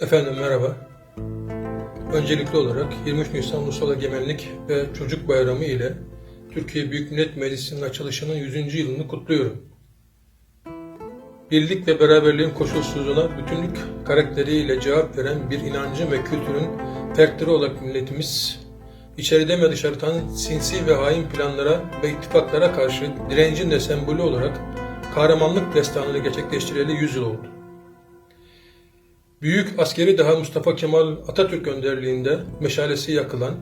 Efendim merhaba. Öncelikli olarak 23 Nisan Ulusal Egemenlik ve Çocuk Bayramı ile Türkiye Büyük Millet Meclisi'nin açılışının 100. yılını kutluyorum. Birlik ve beraberliğin koşulsuzluğuna bütünlük karakteriyle cevap veren bir inancın ve kültürün fertleri olarak milletimiz, içeride ve dışarıdan sinsi ve hain planlara ve ittifaklara karşı direncin de sembolü olarak kahramanlık destanını gerçekleştireli 100 yıl oldu. Büyük askeri daha Mustafa Kemal Atatürk önderliğinde meşalesi yakılan,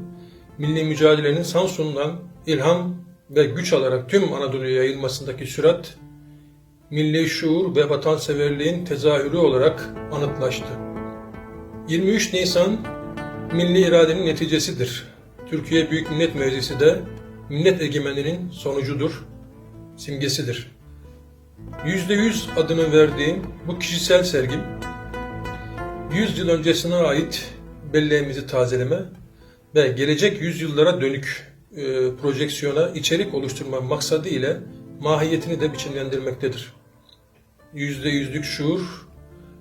milli mücadelenin Samsun'dan ilham ve güç alarak tüm Anadolu'ya yayılmasındaki sürat, milli şuur ve vatanseverliğin tezahürü olarak anıtlaştı. 23 Nisan, milli iradenin neticesidir. Türkiye Büyük Millet Meclisi de millet egemenliğinin sonucudur, simgesidir. %100 adını verdiğim bu kişisel sergim, 100 yıl öncesine ait belleğimizi tazeleme ve gelecek yüzyıllara dönük e, projeksiyona içerik oluşturma maksadı ile mahiyetini de biçimlendirmektedir. Yüzde yüzlük şuur,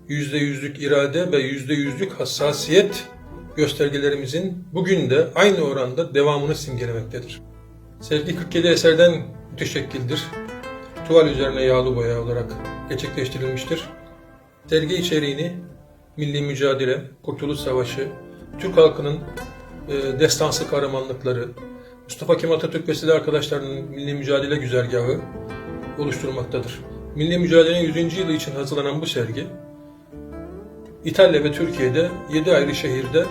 yüzde yüzlük irade ve yüzde yüzlük hassasiyet göstergelerimizin bugün de aynı oranda devamını simgelemektedir. Sergi 47 eserden müteşekkildir. Tuval üzerine yağlı boya olarak gerçekleştirilmiştir. Sergi içeriğini milli mücadele, Kurtuluş Savaşı, Türk halkının e, destansı kahramanlıkları, Mustafa Kemal Atatürk ve silah arkadaşlarının milli mücadele güzergahı oluşturmaktadır. Milli mücadelenin 100. yılı için hazırlanan bu sergi, İtalya ve Türkiye'de 7 ayrı şehirde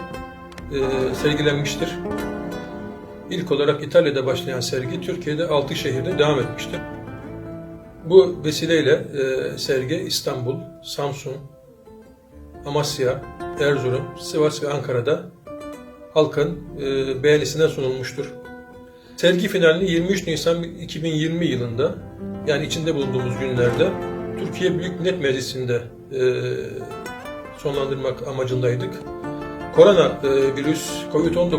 e, sergilenmiştir. İlk olarak İtalya'da başlayan sergi Türkiye'de 6 şehirde devam etmiştir. Bu vesileyle e, sergi İstanbul, Samsun, Amasya, Erzurum, Sivas ve Ankara'da halkın e, beğenisine sunulmuştur. Sergi finalini 23 Nisan 2020 yılında yani içinde bulunduğumuz günlerde Türkiye Büyük Millet Meclisi'nde e, sonlandırmak amacındaydık. Korona e, virüs COVID-19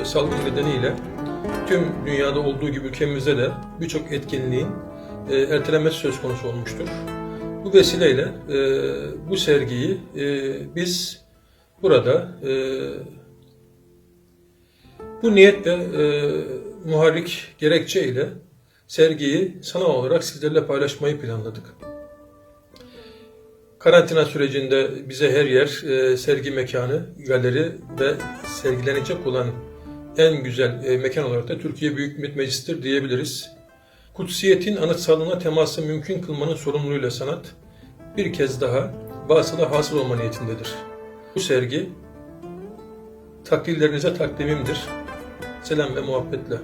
e, salgını nedeniyle tüm dünyada olduğu gibi ülkemizde de birçok etkinliğin e, ertelenmesi söz konusu olmuştur. Bu vesileyle e, bu sergiyi e, biz burada e, bu niyet ve e, muharrik gerekçe ile sergiyi sanal olarak sizlerle paylaşmayı planladık. Karantina sürecinde bize her yer e, sergi mekanı, galeri ve sergilenecek olan en güzel e, mekan olarak da Türkiye Büyük Millet Meclisi'dir diyebiliriz. Kutsiyetin anıtsalına teması mümkün kılmanın sorumluluğuyla sanat bir kez daha vasıla hasıl olma niyetindedir. Bu sergi takdirlerinize takdimimdir. Selam ve muhabbetle.